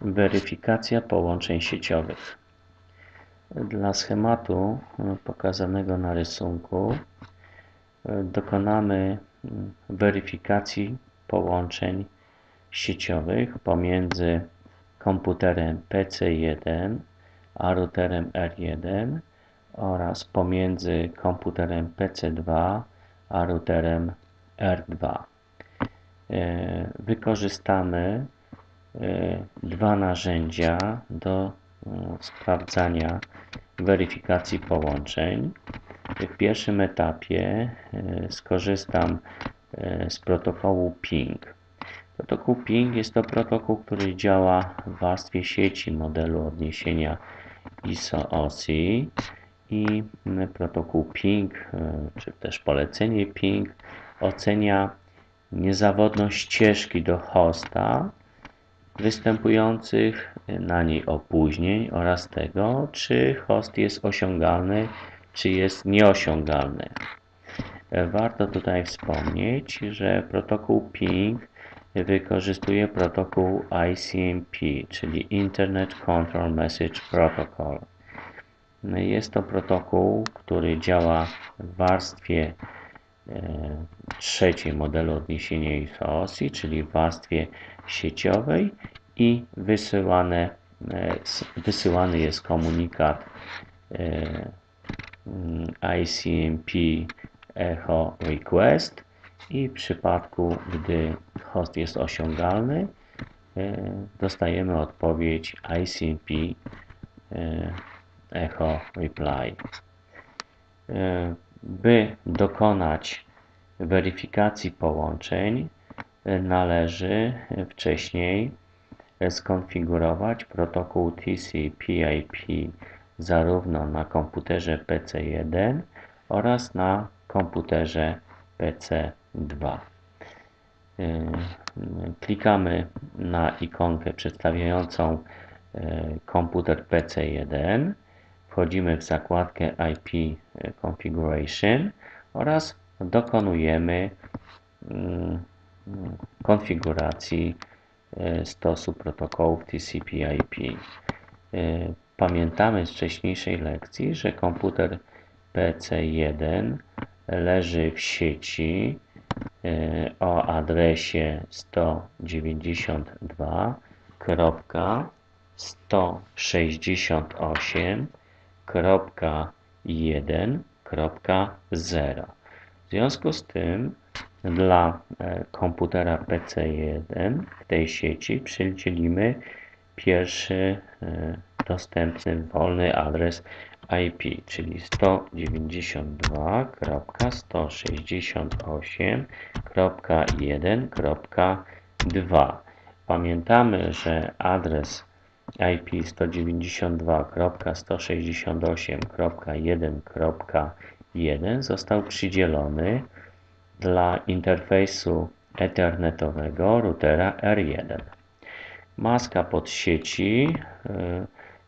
Weryfikacja połączeń sieciowych. Dla schematu pokazanego na rysunku e, dokonamy mm, weryfikacji połączeń sieciowych pomiędzy komputerem PC1 a routerem R1 oraz pomiędzy komputerem PC2 a routerem R2. E, wykorzystamy dwa narzędzia do e, sprawdzania weryfikacji połączeń. W pierwszym etapie skorzystam z protokołu PING. Protokół PING jest to protokół, który działa w warstwie sieci modelu odniesienia ISO-OSI i protokół PING, czy też polecenie PING ocenia niezawodność ścieżki do hosta występujących na niej opóźnień oraz tego, czy host jest osiągalny, czy jest nieosiągalny. Warto tutaj wspomnieć, że protokół PING wykorzystuje protokół ICMP, czyli Internet Control Message Protocol. Jest to protokół, który działa w warstwie trzeciej modelu odniesienia ISO-OSI, czyli w warstwie sieciowej i wysyłane, e, wysyłany jest komunikat e, ICMP echo request i w przypadku, gdy host jest osiągalny, dostajemy odpowiedź ICMP echo reply by dokonać weryfikacji połączeń, należy wcześniej skonfigurować protokół TCP/IP zarówno na komputerze PC1 oraz na komputerze PC2. Klikamy na ikonkę przedstawiającą e, komputer PC1 wchodzimy w zakładkę IP Configuration oraz dokonujemy mm, konfiguracji e, stosu protokołów TCP/IP. E, pamiętamy z wcześniejszej lekcji, że komputer PC1 leży w sieci e, o adresie 192.168 1.1.0. W związku z tym dla e, komputera PC1 w tej sieci przydzielimy pierwszy e, dostępny wolny adres IP, czyli 192.168.1.2. Pamiętamy, że adres IP 192.168.1.1 został przydzielony dla interfejsu ethernetowego routera R1. Maska pod sieci y,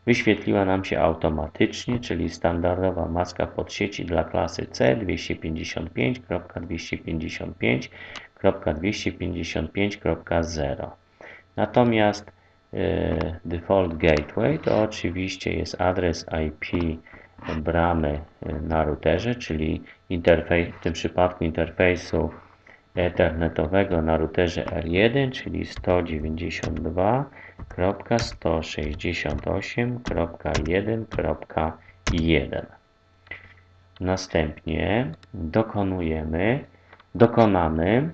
wyświetliła nam się automatycznie, czyli standardowa maska pod sieci dla klasy C 255.255.255.0. Natomiast default gateway to oczywiście jest adres IP bramy e, na routerze, czyli w tym przypadku interfejsu ethernetowego na routerze R1, czyli 192.168.1.1. Następnie dokonujemy, dokonamy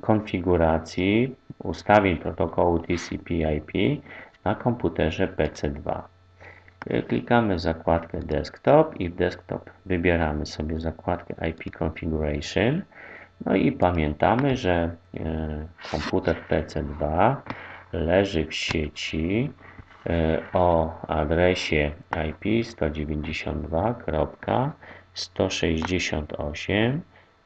konfiguracji ustawień protokołu TCP/IP na komputerze PC2. Klikamy w zakładkę Desktop i w Desktop wybieramy sobie zakładkę IP Configuration. No i pamiętamy, że e, komputer PC2 leży w sieci e, o adresie IP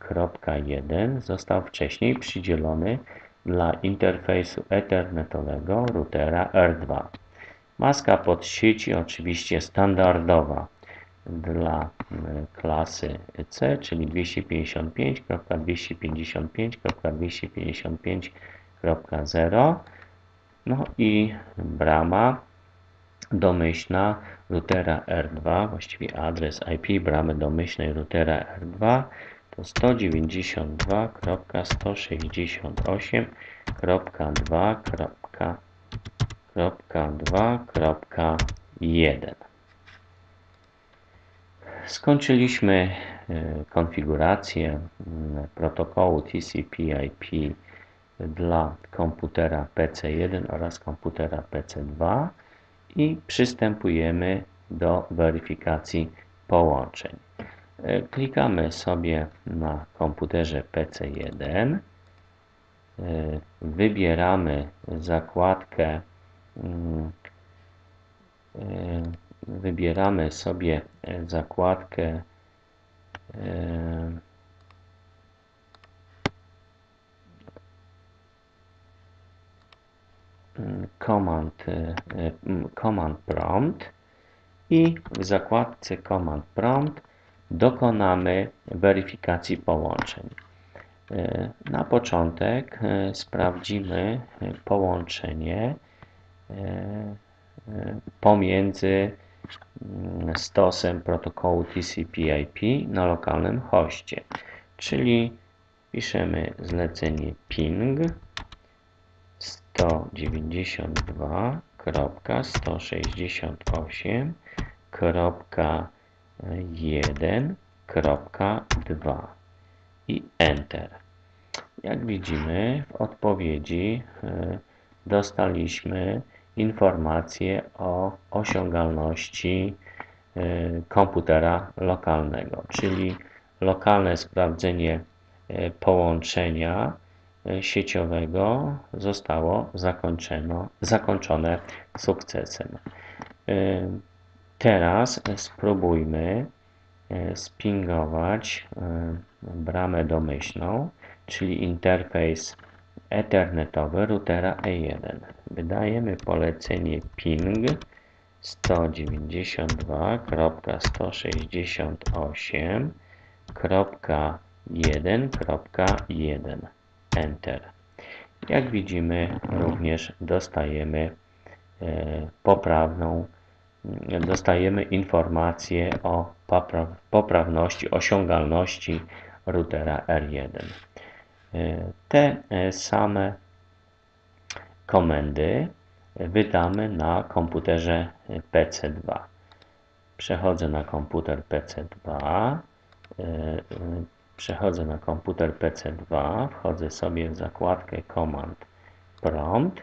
192.168.2.1 został wcześniej przydzielony dla interfejsu ethernetowego routera R2. Maska pod sieci oczywiście standardowa dla klasy C, czyli 255.255.255.0 no i brama domyślna routera R2, właściwie adres IP bramy domyślnej routera R2 to 192.168.2.2.1 Skończyliśmy e, konfigurację protokołu TCP/IP dla komputera PC1 oraz komputera PC2 i przystępujemy do weryfikacji połączeń. E, klikamy sobie na komputerze PC1, e, wybieramy zakładkę mm, e, wybieramy sobie zakładkę command, e, e, command prompt i w zakładce command prompt dokonamy weryfikacji połączeń. E, na początek sprawdzimy połączenie pomiędzy mm, stosem protokołu TCP/IP na lokalnym hoście, czyli piszemy zlecenie ping 192.168.1.2 i Enter. Jak widzimy w odpowiedzi e, dostaliśmy informację o osiągalności e, komputera lokalnego, czyli lokalne sprawdzenie e, połączenia sieciowego zostało zakończone sukcesem. E, teraz spróbujmy e, spingować bramę domyślną, czyli interfejs ethernetowy routera E1. Wydajemy polecenie ping 192.168.1.1 Enter. Jak widzimy, również dostajemy e, poprawną, dostajemy informację o poprawności, osiągalności routera R1. E, te e, same komendy wydamy na komputerze PC2. Przechodzę na komputer PC2, Przechodzę na komputer PC2, wchodzę sobie w zakładkę Command Prompt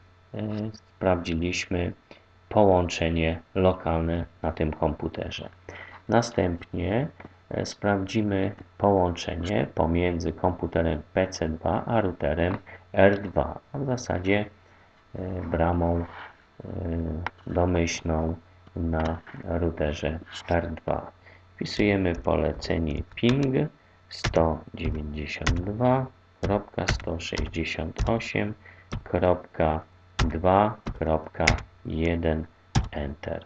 sprawdziliśmy połączenie lokalne na tym komputerze. Następnie e, sprawdzimy połączenie pomiędzy komputerem PC2 a routerem R2, a w zasadzie bramą domyślną na routerze R2. Wpisujemy polecenie ping 192.168.2.1 Enter.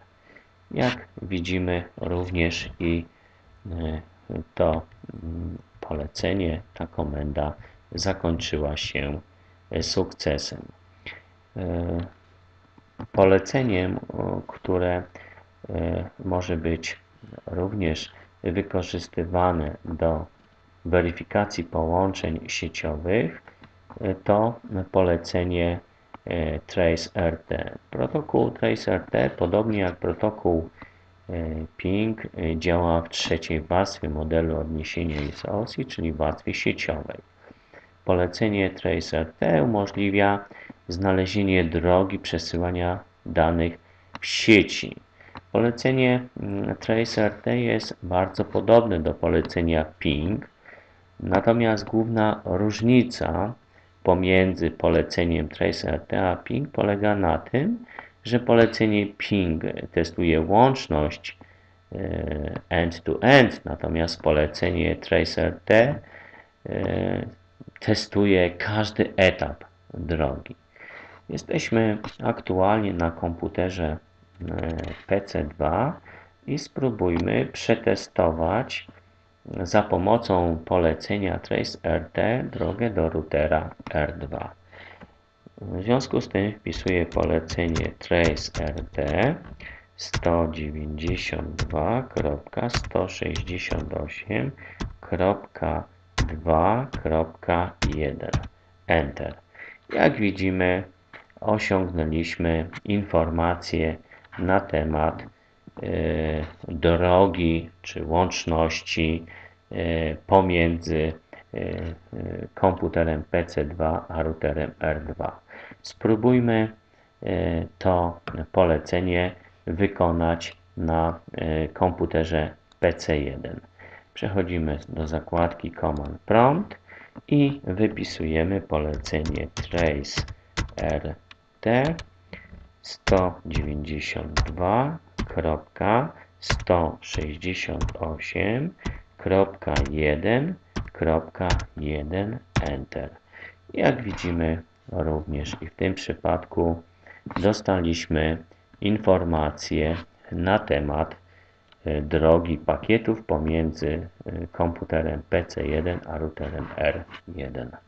Jak widzimy również i e, to mm, polecenie, ta komenda zakończyła się e, sukcesem. E, poleceniem, które może być również wykorzystywane do weryfikacji połączeń sieciowych to polecenie TraceRT. Protokół TraceRT, podobnie jak protokół e, ping, e, działa w trzeciej warstwie modelu odniesienia ISOSI, czyli warstwie sieciowej. Polecenie TraceRT umożliwia znalezienie drogi przesyłania danych w sieci. Polecenie mm, TraceRT jest bardzo podobne do polecenia ping, natomiast główna różnica pomiędzy poleceniem TraceRT a ping polega na tym, że polecenie ping testuje łączność end-to-end, natomiast polecenie TraceRT e, testuje każdy etap drogi. Jesteśmy aktualnie na komputerze e, PC2 i spróbujmy przetestować za pomocą polecenia TraceRT drogę do routera R2. W związku z tym wpisuję polecenie TraceRT 192.168.2.1 Enter. Jak widzimy osiągnęliśmy informacje na temat drogi czy łączności e, pomiędzy e, komputerem PC2 a routerem R2. Spróbujmy to polecenie wykonać na komputerze PC1. Przechodzimy do zakładki Command Prompt i wypisujemy polecenie trace rt 192.168.1.1 Enter. Jak widzimy również i w tym przypadku dostaliśmy informacje na temat e, drogi pakietów pomiędzy e, komputerem PC1 a routerem R1.